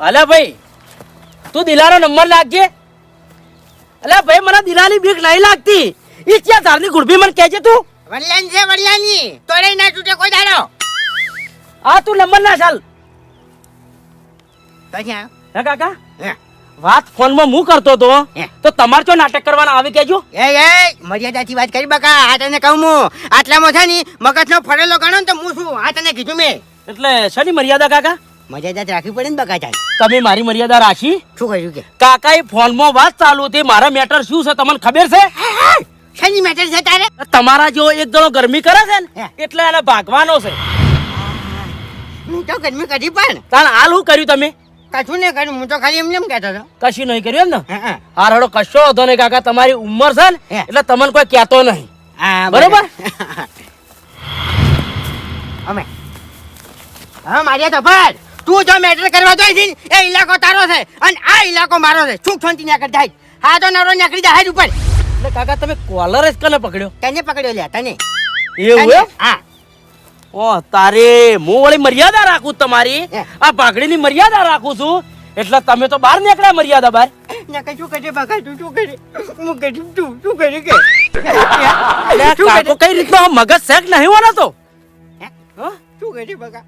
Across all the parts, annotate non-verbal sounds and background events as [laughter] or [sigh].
અલે ભાઈ તું દિલાનો નંબર લાગજે અલે ભાઈ મને દિલાની બીક નહીં લાગતી. ઈ ક્યાં ધારની ગુડભી મને કહેજે તું. વડિયાની છે વડલાની તોડે ના તૂટે કોઈ દાડો. આ તું નંબર ના ચાલ. ક્યાં? હે કાકા? હે. વાત ફોનમાં હું કરતો તો. તો તમારે જો નાટક કરવાના આવી કેજો એ એ મર્યાદાથી વાત કરી બકા. આ તને કહું હું આટલામાં છે ને મગજનો ફરેલો ગણો ને તો હું શું? આ તને કીધું મેં. એટલે શેની મર્યાદા કાકા? મર્યાદા રાખવી પડે ને બકા ચાલ તમે મારી મર્યાદા રાખી? શું કર્યું કે? કાકા એ ફોનમાં વાત ચાલુ હતી. મારા મેટર શું છે તમને ખબર છે? શેની મેટર છે તારે? તમારા જેવો એક જણો ગરમી કરે છે ને એટલે એને ભાગવાનો છે. હું તો ગરમી કરી પણ. તાણ હાલ શું કર્યું તમે? કશું નહીં કર્યું. હું તો ખાલી એમને એમ કહેતો હતો. કશું નહીં કર્યું એમ ને? હા, હા. કશો હતો નહીં કાકા તમારી ઉંમર છે ને એટલે તમને કોઈ કહેતો નહીં. બરોબર? [laughs] અમે. હા મારી તો તું જો મેટર કરવા જોઈ છે એ ઇલાકો તારો છે અને આ ઇલાકો મારો છે. સુખ શાંતિ ના જાય? હા તો નરો નીકળી જાય ઉપર. એટલે કાકા તમે કોલર જ કને પકડ્યો? તને પકડ્યો લે તને. એવું? એમ? હા. ઓ તારે હું વળી મર્યાદા રાખું તમારી? આ પાઘડીની મર્યાદા રાખું છું? એટલે તમે તો બહાર નીકળ્યા મર્યાદા બહાર. ના શું કરે બકા તું શું કરે હું કરી તું શું કરે કે? એટલે શું કરે? કાકો કઈ રીતનો મગજ શેક નહીં હોના તો? હે? શું કરે બકા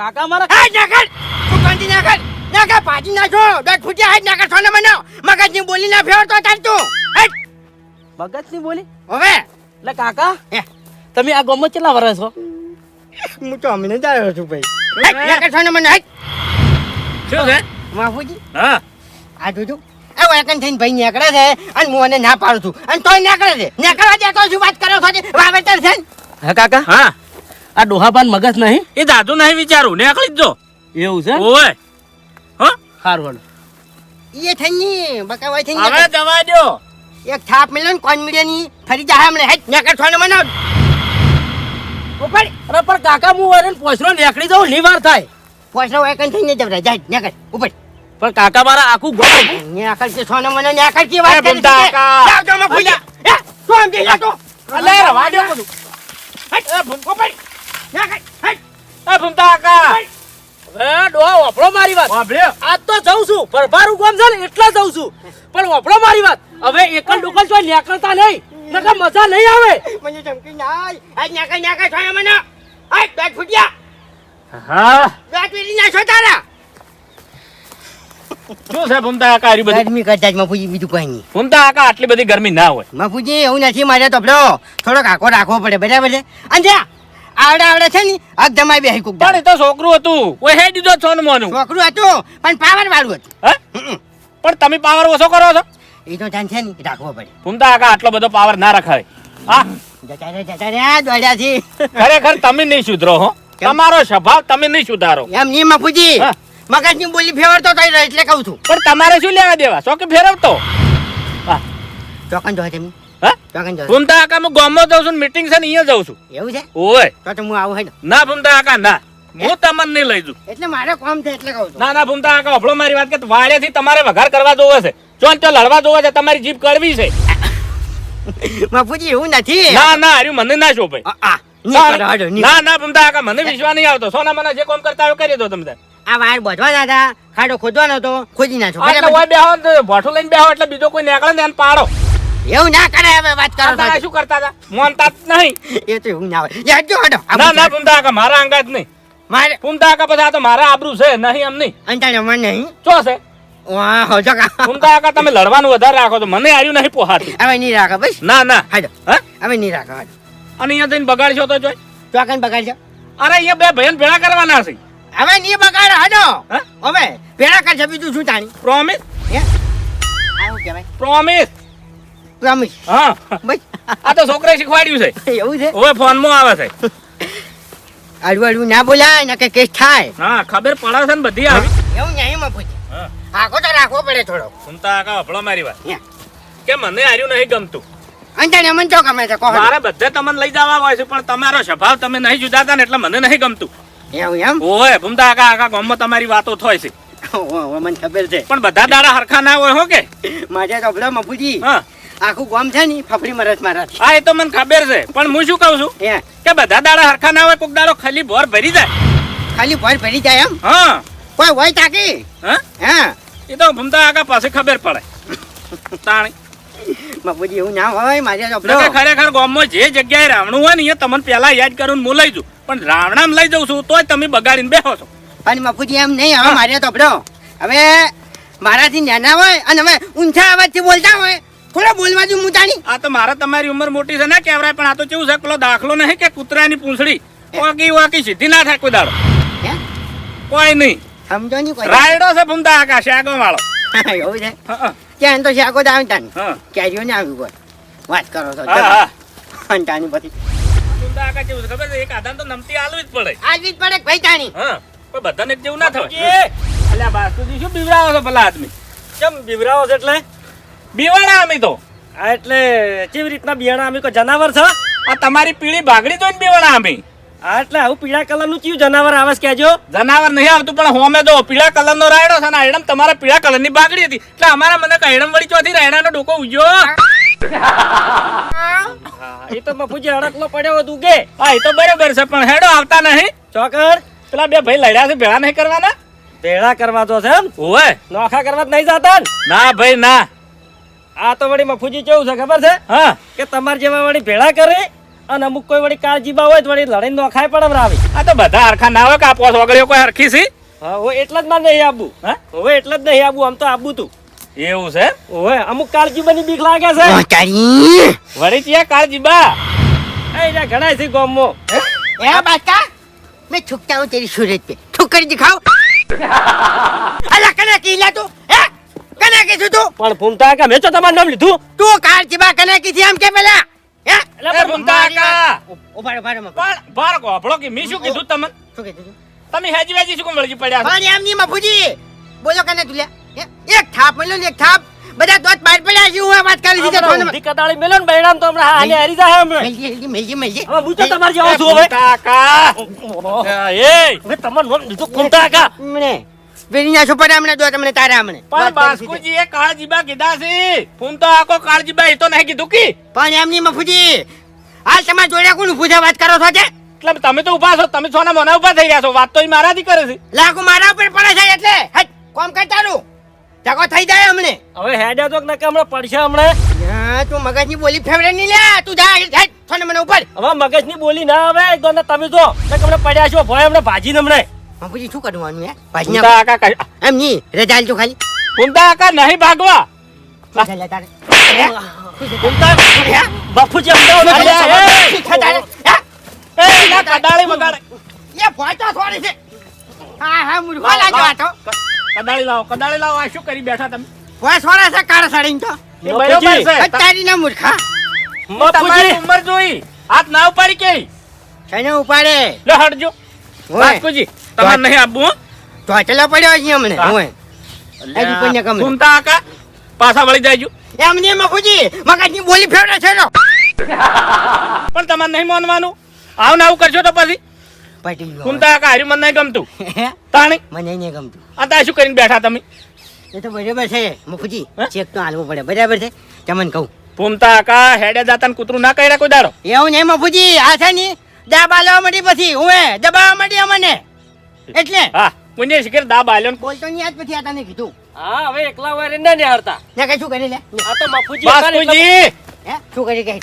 કાકા મારા હા નાખડ તું કાંતિ નાખડ નાકર પાજી નાખો! બે ફૂટિયા હાથ નાકર સોને મને! મગજની બોલી ના ફેરતો તાર તું. હેટ મગજની બોલી? હવે? એટલે કાકા હે. તમે આ ગામમાં કેટલા વરસ છો? હું તો અમને જ આવ્યો છું ભાઈ. નાકર સોને મને હેટ શું છે? માફુજી હા. આ જોજો. આ વાકન થઈને ભાઈ નીકળે છે અને હું એને ના પાડું છું. અને તોય નીકળે છે. નીકળવા દેતો શું વાત કરો છો? તે? વાવેતર છે ને? કાકા? હા. આ ડોહાપાન મગજ નહીં? એ દાદુ નહીં વિચારું. ને આકલી જ જો એવું છે? ઓય હ? સારું હાલો એ થઈની બકા વાય થઈને હવે દવા દો. એક થાપ મિલન કોઈ કોન મિલિયની ફરી જાય હમણે. હેટ ન કર છોને મને ઉપર અરે પર કાકા હું વરન પોસરો નેકડી દઉં નિવાર થાય. પોસરો વાકન થઈને જવરા જાય નીકળ ઉપર. પણ કાકા મારા આખું ગોળ નીકળ છે છોને મને નીકળ કે વાત કરી કાકા. જાઓ, જાઓ, માં એ, તો આમ દે તો? અલે રવા દે. બધું. હટ. નીકળ, હેટ. એ ભૂમતા કાકા. હવે ડોહા વાપરો મારી વાત. વાપર્યો આજ તો જઉં છું. ભરભારું કોમ છે ને એટલે જઉં છું. પણ વાપરો મારી વાત. હવે એકલ ડુકલ તો નીકળતા નહીં. નકર મજા નહીં આવે. મને ધમકી ના. હેટ, નીકળ, નીકળ, સોને મને. બેટ ફૂટ્યા. હા. બેટ વીરી છો તારા. શું છે ભૂમતા કાકા આરી બધી? ગરમી કરતા જ બીજું કોઈ નહીં. ભૂમતા કાકા આટલી બધી ગરમી ના હોય. મફુજી એવું નથી મારે તો થોડો કાકો રાખવો પડે બરાબર છે? અને આવડે આવડે છે ને હાથ જમાઈ બેહી કુક પણ એ તો છોકરું હતું. કોઈ હે દીધો છો ને મોનું. છોકરું હતું પણ પાવર વાળું હતું. હે? પણ તમે પાવર ઓછો કરો છો? એ તો જાણ છે ને રાખવો પડે. ભૂમતા કાકા આટલો બધો પાવર ના રખાય. હા? જતા રે જતા રે દોડ્યા છે ખરેખર તમે નહીં સુધરો હો. તમારો સ્વભાવ તમે નહીં સુધારો. એમ નહીં મફુજી. મગજની બોલી ફેરવતો તો એટલે કહું છું. પણ તમારે શું લેવા દેવા? શોખ ફેરવતો? ચોકન જો તમે ભૂમતા કાકા હું ગામમાં જાઉં છું મીટિંગ છે ને અહીંયા જાઉં છું. એવું છે? ઓય. તો હું આવું હે ના ફૂમતા કાકા ના. હું? તમને નહીં લઈ જઉં. એટલે મારે કામ છે એટલે કહું છું. ના ના ફૂમતા કાકા હભળો મારી વાત કે વાડેથી તમારે વઘાર કરવા જોવે છે. ચોન તો લડવા જોવે છે તમારી જીભ કડવી છે. [laughs] બાપુજી એવું નથી. ના ના હાર્યું મને ના શોભે. આ, આ, નહીં કરો, હેડો, નહીં. ના ના ભૂમતા કાકા મને વિશ્વાસ નહીં આવતો. સોના મને જે કોમ કરતા હોય કરી દો તમે આ વાયર બોધવાના હતા ખાડો ખોદવાનો હતો ખોદી નાખો એટલે ઓય બેહો ને તો લઈને બેહો એટલે બીજો કોઈ નીકળે ને પાડો. એવું ના કરે હવે વાત કરો તારા શું કરતા હતા? મોનતા નહીં. એ તો હું ના હોય. જો હડો ના ના પુંદા કા મારા અંગાત નહીં. મારે પુંદા કા બધા તો મારા આબરૂ છે નહીં એમ નહીં. અંતાણે મને નહીં? ચો છે? વાહ હો જો કા ભૂમતા કાકા તમે લડવાનું વધારે રાખો તો મને આર્યું નહીં પોહાતું. હવે નહીં રાખો બસ. ના ના. હડો હા? હવે નહીં રાખો હડો અને અહીંયા જઈને બગાડશો તો જોઈ ચોકન બગાડશો? અરે અહીંયા બે ભાઈઓને ભેળા કરવાના છે. હવે નહીં બગાડ હડો? હવે ભેળા કરશે બીજું શું તાણી? પ્રોમિસ હે? આવું કહેવાય? પ્રોમિસ પ્રમિસ હા. ભાઈ આ તો છોકરાએ શીખવાડ્યું છે. એવું છે? હવે ફોનમાં આવે છે. આડું આડું ના બોલાય ને કે કેસ થાય. હા ખબર પડે છે ને બધી આવી. એવું નહીં મફુજી હા. આખો તો રાખવો પડે થોડો. સુનતા આકા હપળો મારી વાત. કે મને આર્યું નહીં ગમતું. અંતાને મન તો ગમે છે કહો મારે બધે તમને લઈ જવા હોય છે પણ તમારો સ્વભાવ તમે નહીં જુદાતા ને એટલે મને નહીં ગમતું. એવું એમ? ઓય ભૂમતા આકા આખા ગામમાં તમારી વાતો થાય છે. ઓહો, ઓહો, મને ખબર છે. પણ બધા દાડા હરખા ના હોય હો કે? મારે તો ભલે મફુજી. હા. આખું ગામ છે ને ફફડી મરસ મારા હા એ તો મને ખબર છે. પણ હું શું કહું છું? કે બધા દાડા હરખા ના હોય કોક દાડો ખાલી ભોર ભરી જાય. ખાલી ભોર ભરી જાય એમ? હા. કોઈ હોય તાકી? હા? હા? એ તો ભમતા આગા પાસે ખબર પડે. તાણી. બાપુજી એવું ના હોય મારે ખરેખર ગામમાં જે જગ્યાએ રાવણું હોય ને એ તમને પહેલા યાદ કરું હું લઈ જઉં. પણ રાવણામાં લઈ જઉં છું તોય તમે બગાડીને બેહો છો. પણ બાપુજી એમ નહીં હવે મારે તો હવે મારાથી નાના હોય અને હવે ઊંચા અવાજથી બોલતા હોય થોડા બોલવા દઉં મુતાની આ તો મારા તમારી ઉંમર મોટી છે ને કેવરાય પણ આ તો કેવું છે પેલો દાખલો નહીં કે કૂતરાની પૂંછડી? ઓકી ઓકી સીધી ના થાય કોઈ દાડો. કોઈ નહીં. સમજો નહીં કોઈ. રાયડો છે ભમતા આકાશ આગો વાળો એવું છે? ત્યાં તો શાકો જ તાન કેરીઓ ને આવ્યું કોઈ વાત કરો છો હા. પછી ભમતા આકાશ જેવું ખબર છે? એક આધાર તો નમતી આલવી જ પડે. આજવી જ પડે ભાઈ તાણી? હા કોઈ બધાને જેવું ના થાય. એટલે બાસ્તુજી શું બીવડાવો છો પેલા આદમી? કેમ બિવરાવો છો એટલે? બીવાડા અમે તો. આ એટલે કેવી રીતના બિયાણા અમે કોઈ જનાવર છે? આ તમારી પીળી ભાગડી જોઈને બીવાડા અમે આ એટલે આવું પીળા કલરનું કયું જનાવર આવે છે કહેજો? જનાવર નહીં આવતું પણ હોમે તો પીળા કલર નો રાયડો છે ને આયડમ તમારા પીળા કલરની બાગડી હતી. એટલે અમારા મને કઈડમ વળી ચોથી રાયડાનો ડોકો ઉજ્યો. એ તો મફુજી અડકલો પડ્યો હતું કે હા એ તો બરોબર છે પણ હેડો આવતા નહીં. ચોકર પેલા બે ભાઈ લડ્યા છે ભેળા નહીં કરવાના? ભેળા કરવા તો છે એમ? ઓવે નોખા કરવા નહીં જતા ના ભાઈ ના. આ તો વળી મફુજી કેવું છે ખબર છે? હા. કે તમારે જેવા વળી ભેળા કરે અને અમુક કોઈ વળી કાળજીબા હોય તો વળી લડીને નોખાય પણ આવી આ તો બધા હરખા ના હોય કે આ પોસ કોઈ હરખી છે? હા હવે એટલે જ માં નહીં આબુ. હા? હવે એટલે જ નહીં આબુ આમ તો આબુ તું. એવું છે ઓવે અમુક કાળજીબાની બીક લાગે છે. વળી ત્યાં કાળજીબા એ ઘણા છે ગોમો. એ બાકા મેં છુપતા હું તેરી સુરત પે. ઠુકર દિખાવ [laughs] અલા કને કીલા તું? હે? કને કીધું તું? પણ ભૂમતા કા મેં તો તમારું નામ લીધું. તું કાર જીબા કને કીધી એમ કે પેલા? હે? વેરી સુપર આમણે હમણે દો તમને તારા આમણે પણ. બાસ્કુજી એ કાળજીબા કીધા છે. ફોન તો આખો કાળજીબા એ તો નહીં કીધું કી. પણ એમની મફુજી હાલ તમારા જોડે કોણ પૂજા વાત કરો છો તે એટલે તમે તો ઊભા છો તમે સોના મોના ઊભા થઈ રહ્યા છો. વાત તો એ મારાથી કરે છે. લાગુ મારા ઉપર પડે છે એટલે. હટ કોમ કરતા રહું ટકો થઈ જાય હમણે. હવે હેડે તો નકે હમણાં પડશે હમણાં. હા, તું મગજની બોલી ફેવરે નહીં લે તું જા હેટ થોને મને ઉપર. હવે મગજની બોલી ના આવે તો ને તમે જો નકે હમણાં પડ્યા છો. ભોય હમણાં ભાજી ને હમણાં બાપુજી શું કરવાનું હે? ભાજી ફૂમતા કાકા કઈ- એમ નહીં રજા જો ખાલી. ફૂમતા કાકા નહીં ભાગવા. તારે. હે? ભૂમતા હે? બાપુજી અમદાવાદ એ! એ! શું છે તારે? હે? એ ના કડાળી વગાડે. એ ભોંયતો થોડી છે. હા હા મૂર્ખો. લાગ્યો આ તો. કડાળી લાવો કડાળી લાવો. આ શું કરી બેઠા તમે? ભોંય છોડે છે કાળા સાડીને તો. એ બરોબર છે. તારી ના મૂર્ખા તમારી બાપુજી. ઉંમર જોઈ. હાથ ના ઉપાડી કે? શેને ઉપાડે? લો હટજો. બાસ્કુજી તમારે નહીં આપવું હો? તો ચલો પડ્યો છે અમને. હોય હજી કોઈને કમ સુનતા આકા પાછા વળી જાયજો એમ નહીં મફુજી મગજની બોલી ફેવરે છે નો પણ તમારે નહીં માનવાનું. આવ ને આવું કરશો તો પછી. પાટી સુનતા આકા હાર્યું મને નહીં ગમતું. તાણી. મને નહીં ગમતું. આ તા શું કરીને બેઠા તમે? એ તો બરાબર છે મફુજી હે? ચેક તો હાલવું પડે. બરાબર છે? તમને કહું. પૂમતા આકા હેડે જાતા ને કૂતરું ના કર્યા કોઈ દાડો? એવું નહીં મફુજી આ છે ની દાબા લેવા માંડી પછી હું દબાવવા માંડી મને એટલે? હા પુણ્ય શિખર દા બાલ્યો ને બોલતો નહીં આજ પછી આ તને કીધું. હા હવે એકલા વાર ના હારતા ને કઈ શું કરી લે? આ તો મફુજી ને હે શું કરી કઈ?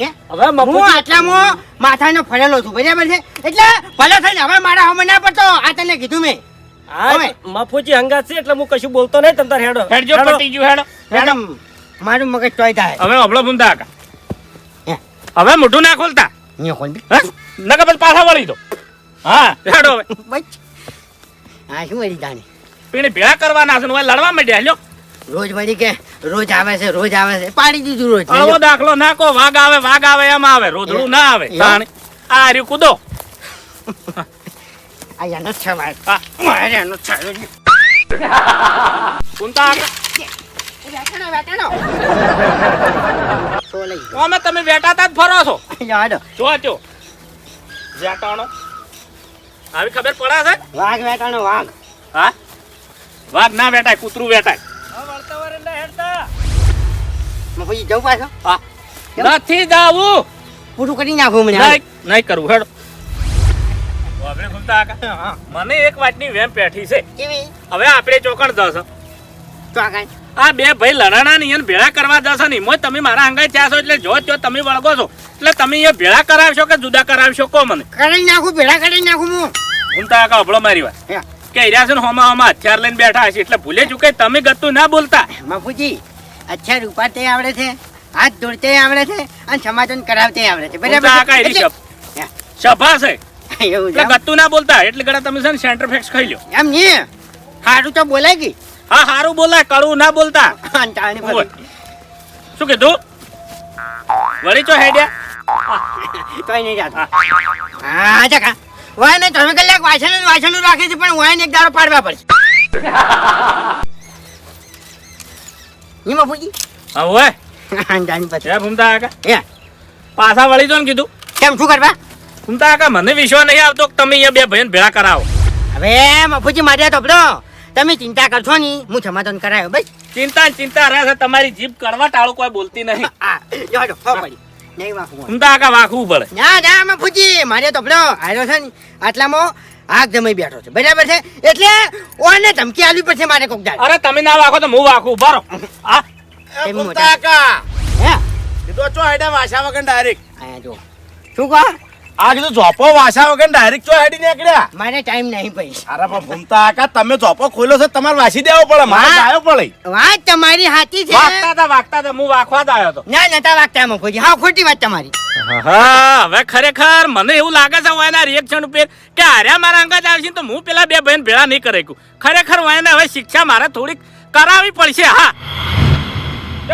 હે? હવે હું આટલામાં માથાનો ફરેલો છું બરાબર છે? એટલે ભલે થઈને હવે મારા હમ ના પડતો આ તને કીધું મેં. મફુજી હંગાત છે એટલે હું કશું બોલતો નહીં તમ તાર હેડો. હેડજો હેડો. પટી ગયું હેડો. મેડમ મારું મગજ ટોય થાય. હવે અબળો ફૂમતા કાકા હવે મોઢું ના ખોલતા. અહીંયા ખોલ દે. હે? પછી પાછા વળી દો. હા. હેડો હવે. બચ. હા શું વળી જાણે? પીણે ભેળા કરવાના છે ને લડવા માંડ્યા લ્યો. રોજ વળી કે રોજ આવે છે રોજ આવે છે. પાડી દીધું રોજ આવો દાખલો નાખો વાઘ આવે વાઘ આવે એમ આવે. રોધડું ના આવે. આ રહ્યું કૂદો. આ એનો છે મારે એનો છે ફૂમતા કાકા વેટાણો વેટાણો સો લઈ અમે તમે વેટાતા જ ફરો છો. જવા જો જો. વેટાણો. આવી ખબર પડે છે? વાઘ વેટાણો વાઘ. હા? વાઘ ના વેટાય કૂતરું વેટાય. મફુજી જવું પાછો? હા? નથી જાવું. પૂરું કરી નાખું મને નહીં નહીં કરવું હેડો. મને એક વાતની વેમ પેઠી છે. કેવી? હવે આપણે ચોકણ આગળ આ બે ભાઈ લડાણા ની ભેળા કરવા જશો ને એમાં તમે મારા અંગે ત્યાં છો એટલે જો જો તમે વળગો છો. એટલે તમે એ ભેળા કરાવશો કે જુદા કરાવશો? કો મને. કરી નાખું ભેળા કરી નાખું હું. હું તો આખા અભળો મારી વાત. કે હીરા છે ને હોમા હોમા હથિયાર લઈને બેઠા હશે એટલે ભૂલે ચૂકે તમે ગતું ના બોલતા. બાપુજી અચ્છા રૂપાતે આવડે છે હાથ દોડતે આવડે છે અને સમાધાન કરાવતે આવડે છે. બરાબર સભ- છે. એવું ગતું ના બોલતા એટલે ગળા તમે છે ને સેન્ટર ફેક્સ ખાઈ લો એમ નહીં. સારું તો બોલાય ગઈ. હા હારું બોલા કડવું ના બોલતા. શું કીધું? વળી ચો હેડ્યા? કઈ નહીં જાતો. હા વાય ને તમે કલાક ને વાસણ રાખે છે પણ વાય ને એક દાડો પાડવા પડશે. નિમા બાપુજી હા ઓય જાણી પછી. એ ભૂમતા કાકા? એ પાછા વળી જો ને કીધું. કેમ શું કરવા? ભૂમતા કાકા મને વિશ્વાસ નહીં આવતો કે તમે અહીંયા બે ભાઈને ભેળા કરાવો. હવે મફુજી મારે તપડો તમે ચિંતા કરશો નહીં હું સમાધાન કરાયો ભાઈ ચિંતા ને ચિંતા રહે છે તમારી જીભ કડવા ટાળું કોઈ બોલતી નહીં. [laughs] આ જો જો હો પડી. નહીં વાંકું ભૂમતા કાકા વાખવું પડે. ના ના બાપુજી મારે તો તપડો આવ્યો છે ને આટલામાં આગ જમાઈ બેઠો છે. બરાબર છે? એટલે ઓને ધમકી આલવી પડશે મારે કોક દાડ. અરે તમે ના વાખો તો હું વાખું બરો. હા. મોટા? કાકા હે કીધું ચો આડા વાસા વગર ડાયરેક્ટ આયા જો શું કહો? આ કીધું જોપો વાસા વગર ડાયરેક્ટ ચો હેડી નીકળ્યા. મારે ટાઈમ નહીં પડી અરે પણ ભૂમતા કાકા તમે જોપો ખોલ્યો છે તમારે વાસી દેવો પડે મારે હા. પડે. વાત તમારી સાચી છે. વાગતા હતા વાગતા હતા હું વાખવા જ આવ્યો ના નતા વાગતા મફુજી હા ખોટી વાત તમારી. હા હવે ખરેખર મને એવું લાગે છે વાયના રિએક્શન ઉપર કે આર્યા મારા અંગાજ આવશે છે તો હું પેલા બે બહેન ભેળા નહીં કરે ખરેખર વાયને હવે શિક્ષા મારે થોડીક કરાવવી પડશે હા.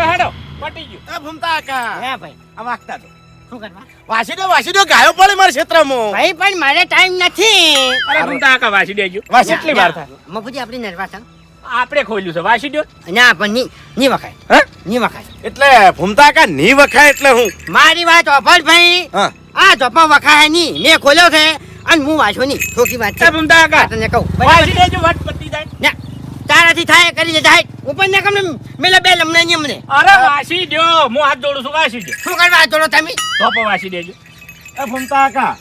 હેડો પટી ગયું. ભૂમતા આકા. હે ભાઈ. આ વાગતા તો. શું કરવા? વાસી દો વાસી દો ગાયો પડે મારા ક્ષેત્રમાં. ભાઈ પણ મારે ટાઈમ નથી. અરે કાકા વાસી દેજો. વાસી. કેટલી વાર થાય? મફુજી આપણી આપણે ખોલ્યું છે. વાસી દો ના પણ ની ની વખાય. હે? ની વખાય. એટલે ભૂમતા ની વખાય એટલે હું? મારી વાત ઓફર ભાઈ. આ ચોપા વખાયની. મેં ખોલ્યો છે. અને હું વાંચો નહીં છોકી વાત છે. ભૂમતા તને કહું. વાસી દેજો વાત પતી જાય. ના. તારાથી થાય કરી દે જાય ઉપર ને કમને મેલે બે લમને ની અમને અરે વાસી દો હું હાથ જોડું છું વાસી દે. શું કરવા જોડો તમે? ધોપો વાસી દેજો. એ ફમતા કાકા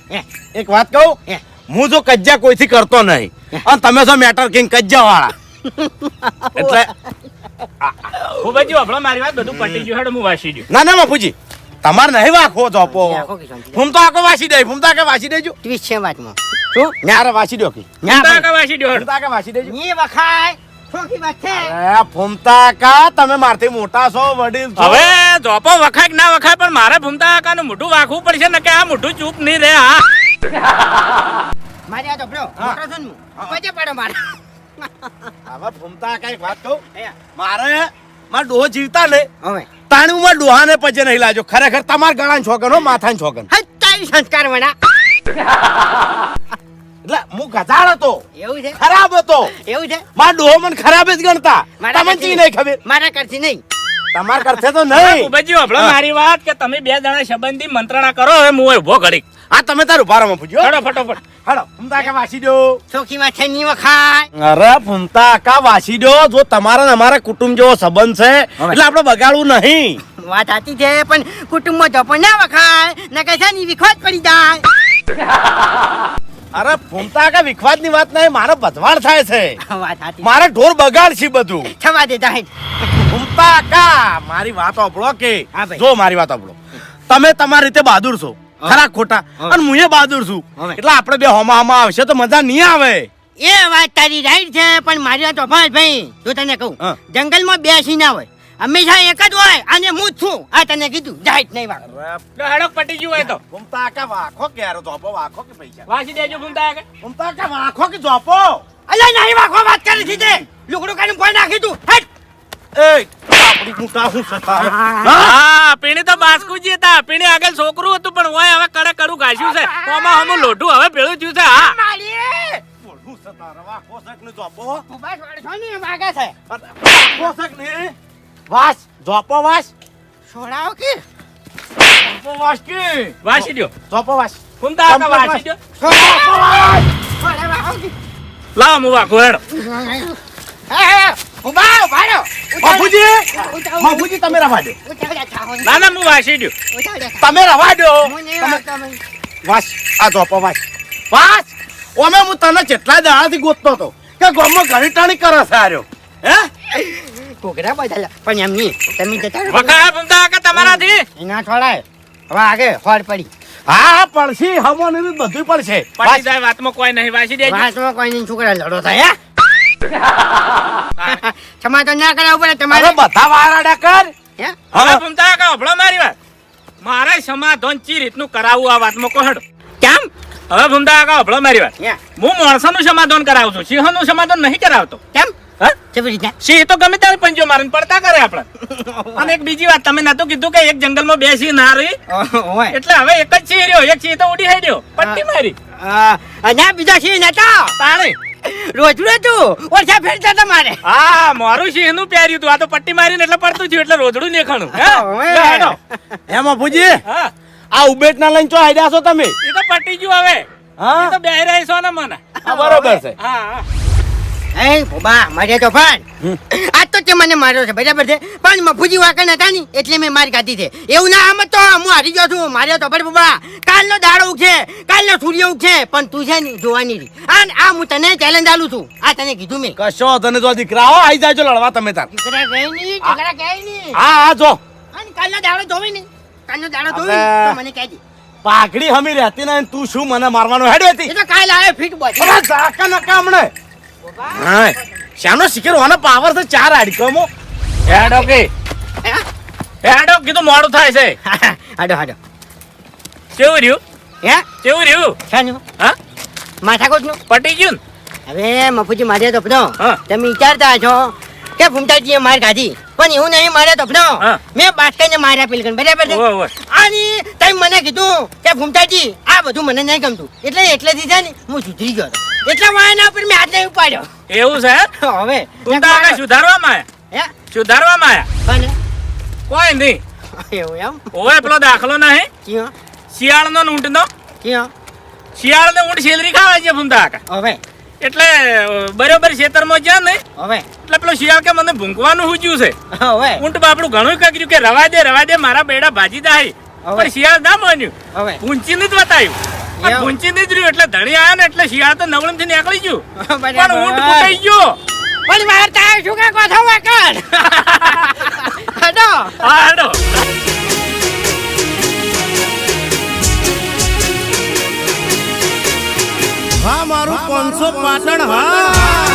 એક વાત કહું? હું. જો કજ્જા કોઈથી કરતો નહીં અને તમે છો મેટર કિંગ કજ્જા વાળા [laughs] એટલે હું બજી હમણાં મારી વાત બધું પટી ગયું હેડ હું વાસી દઉં. ના ના બાપુજી તમારે નહીં વાખો જોપો હું કે આખો વાસી દે ફૂમતા કે વાસી દેજો. ટ્વીસ છે વાતમાં. શું? ન્યારે વાસી દો કે. ન્યારે વાસી દો કે વાસી દેજો. ની વખાય. ખોટી વાત છે. અરે ફૂમતા કા તમે મારથી મોટા છો વડીલ છો. હવે ધોપો વખાય ના વખાય પણ મારે ભૂમતા મોઢું વાખવું પડશે ને કે આ મોઢું ચૂપ નહીં રહે હા. મારી આ ચોપડો મોટો છે ને પજે પાડો મારે? હવે એક વાત કહું. મારે મારા ડોહો જીવતા ને હવે. તાણું માં ડોહાને પજે નહીં લાજો. ખરેખર તમાર ગળા છોકન હો માથાન છોકન હે તારી સંસ્કાર વડા એટલે હું ગજાળ હતો. એવું છે? ખરાબ હતો. એવું છે? મારા ડોહો મને ખરાબ જ ગણતા. મારા તમને ચી નહીં ખબર? મારા કરતી નહીં. તમાર કરતે તો નહીં. ઉભજી હમણાં મારી વાત કે તમે બે જણા સંબંધી મંત્રણા કરો હવે હું ઊભો ઘડી આ તમે તારું ભારામાં પૂછ્યો હડો ફટોફટ. હડો ફૂમતા કે વાસી દો. ચોખીમાં છે ની વખાય. અરે ફૂમતા કા વાસી દો. જો તમારા ને અમારા કુટુંબ જેવો સંબંધ છે એટલે આપણે બગાડવું નહીં. વાત સાચી છે પણ કુટુંબમાં તો પણ ના વખાય. ના કહેશા છે ની વિખવાદ પડી જાય. અરે ફૂમતા કા વિખવાદની વાત નહીં મારે બદવાડ થાય છે. મારે ઢોર બગાડ છે બધું. ક્ષમા દે ફૂમતા કા મારી વાત સાંભળો કે. જો મારી વાત સાંભળો. તમે તમારી રીતે બહાદુર છો. ખરા ખોટા. અને હું એ બહાદુર છું. એટલે આપણે બે હોમા હોમા આવશે તો મજા નહીં આવે. એ વાત તારી રાઈટ છે પણ મારી વાત ભાઈ. જો તને કહું જંગલમાં બેસી ના હોય. હંમેશા એક જ હોય અને હું જ છું. આ તને કીધું જાય જ નહીં વાત લો હેડો પટી ગયું હોય તો. ફૂમતા કા વાખો કે યાર જોપો વાખો કે પૈસા? વાસી દેજો ભૂમતા કે ફૂમતા કા વાખો કે જોપો અલ્યા નહીં વાખો વાત કરી છે તે લુગડું કાઢીને કોઈ નાખી તું. હટ એ આપણી મુકા હું સતા? હા પીણી તો બાસ્કુજી હતા. પીણી આગળ છોકરું હતું પણ હોય હવે કડે કડું ઘાસ્યું છે. ઓમાં હમું લોઢું હવે પેળું થયું છે હા. મારી હું સતા રવા કોસક ને જોપો ઊભા વાળો છો ને માગે છે. કોસક ને વાસ જોપો વાસ. છોડાવો કે? જોપો વાસ કે? વાસી દો જોપો વાસ. ભૂમતા કા વાસી દો જોપો વાસ. છોડાવો કે લાવો હું વાખું હેડો. હે હે ઊભા ઊભા રહો બાપુજી બાપુજી તમે રવા દો ના ના હું વાસી દો તમે રવા દો વાસ આ જોપો વાસ. વાસ? ઓમે હું તને જેટલા દાડાથી ગોતતો હતો કે ગામમાં ઘણી ટાણી કરે છે આર્યો. હે? ઘોઘરા બધા પણ એમ નહીં તમે જતા વખા ભમતા કે તમારાથી? એના છોડાય હવે આગે હોર પડી. હા પડશી હમો ને બધું પડશે. પડી જાય વાતમાં કોઈ નહીં વાસી દેજો. વાતમાં કોઈ નહીં છોકરા લડો થાય તમારે [laughs] તો ના કરાવવું પડે તમારે. બધા વારાડા કર. હવે ભમતા કે હભળો મારી વાત. મારે સમાધાન ચી રીતનું કરાવવું આ વાતમાં કહડ કેમ? હવે ભમતા કે હભળો મારી વાત. હે? હું માણસાનું સમાધાન કરાવું છું સિંહનું સમાધાન નહીં કરાવતો. કેમ? સિંહ તો ગમે ત્યારે પંજો મારીને પડતા કરે આપણે [laughs] અને એક બીજી વાત તમે નતું કીધું કે એક જંગલમાં બે સિંહ ના રહી એટલે હવે એક જ સિંહ રહ્યો. એક સિંહ તો ઉડી હાઈ રહ્યો પટ્ટી મારી. અને બીજા સિંહ નતો. તાણે. રોજડું હતું. ઓછા ફેરતા તમારે હા મારું સિંહનું પહેર્યું તું આ તો પટ્ટી મારીને એટલે પડતું થયું એટલે રોજડું નીકળું એમાં ભૂજી આ ઉબેટ ના લઈને ચો આઈડિયા છો તમે? એ તો પટી ગયું હવે. હા? તો બે રહી છો ને મને. બરોબર છે. હા હા. એ બોબા મારે તો પણ આજ તો તે મને માર્યો છે બરાબર છે? પણ મફુજી વાકણ હતા ની એટલે મેં માર ખાધી છે. એવું ના આમ તો હું હારી ગયો છું. માર્યો તો પણ બોબા કાલનો દાડો ઉગશે કાલનો સૂર્ય ઉગશે પણ તું છે ને જોવાની રહી. અને આ હું તને ચેલેન્જ આલું છું. આ તને કીધું મેં. કશો તને જો દીકરા હો આઈ જાજો લડવા તમે તાર. દીકરા ગઈ નહીં દીકરા ગઈ નહીં હા હા જો. અને કાલનો દાડો જોવી ને. કાલનો દાડો જોવી તો મને કહેજે. પાઘડી હમી રહેતી ને તું શું મને મારવાનો હેડો હતી? એ તો કાલ આવે ફીટ બોલ અરે ઝાકા નકા હમણે. હા શાનો શિખર હોવાનો પાવર છે ચાર આડકમો હેડો કે. હેડો કીધું મોડું થાય છે. [laughs] હાડો હાડો. કેવું રહ્યું? હે? કેવું રહ્યું? શાનું? હા? માથાકોટનું? પટી ગયું હવે મફુજી મારે તપનો. તમે વિચારતા છો કે ફૂમતાજીએ માર ખાધી. પણ એવું નહીં મારે તપનો. મેં બાસ્કરને માર્યા પેલકન બરાબર છે. અને તમે મને કીધું કે ભૂમતાજી આ બધું મને નહીં ગમતું. એટલે એટલેથી છે ને હું સુધરી ગયો. એટલે વાયના ઉપર મેં હાથ નહીં ઉપાડ્યો. એવું છે? [laughs] હવે. તું તો આગળ સુધારવામાં હે? સુધારવામાં આયા? કોઈ નહીં. એવું એમ? ઓય પેલો દાખલો નહીં. ક્યાં? શિયાળનો ને ઊંટનો. ક્યાં? શિયાળને ઊંટ શેલરી ખાવા છે ભૂમતા કાકા હવે. એટલે બરોબર ખેતરમાં જ્યાં ને હવે. એટલે પેલો શિયાળ કે મને ભૂંકવાનું હુજ્યું છે. હવે. ઊંટ બાપડું ઘણું કર્યું કે રવા દે રવા દે મારા બેડા ભાજી દાય હવે. પણ શિયાળ ના માન્યું. હવે. પૂંચીને જ બતાવ્યું. પણ એવું? રહ્યું એટલે ધણી આયા ને એટલે શિયાળ તો નવળમથી નીકળી ગયું. [laughs] પણ ઊંટ ફૂટાઈ ગયો. પણ વાર્તા શું કે કોથો વાકણ હડો હા હા મારું પાંચસો પાટણ હા.